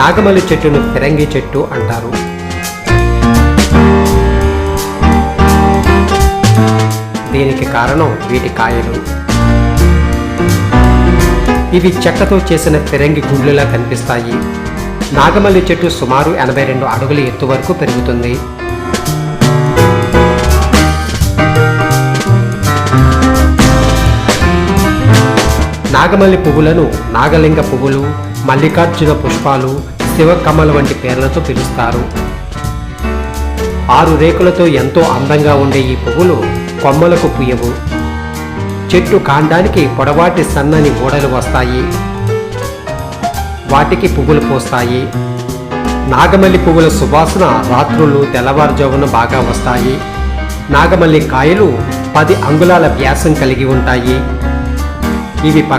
నాగమల్లి చెట్టును ఫిరంగి చెట్టు అంటారు. దీనికి కారణం వీటి కాయలు. ఇవి చెక్కతో చేసిన ఫిరంగి గుండ్లులా కనిపిస్తాయి. నాగమల్లి చెట్టు సుమారు ఎనభై రెండు అడుగుల ఎత్తు వరకు పెరుగుతుంది. నాగమల్లి పువ్వులను నాగలింగ పువ్వులు మల్లికార్జున పుష్పాలు శివకమల వంటి పేర్లతో పిలుస్తారు. ఆరు రేకులతో ఎంతో అందంగా ఉండే ఈ పువ్వులు కొమ్మలకు పుయ్యవు. చెట్టు కాండానికి పొడవాటి సన్నని ఓడలు వస్తాయి. వాటికి పువ్వులు పోస్తాయి. నాగమల్లి పువ్వుల సువాసన రాత్రులు తెల్లవారుజామున బాగా వస్తాయి. నాగమల్లి కాయలు పది అంగుళాల వ్యాసం కలిగి ఉంటాయి. ఇవి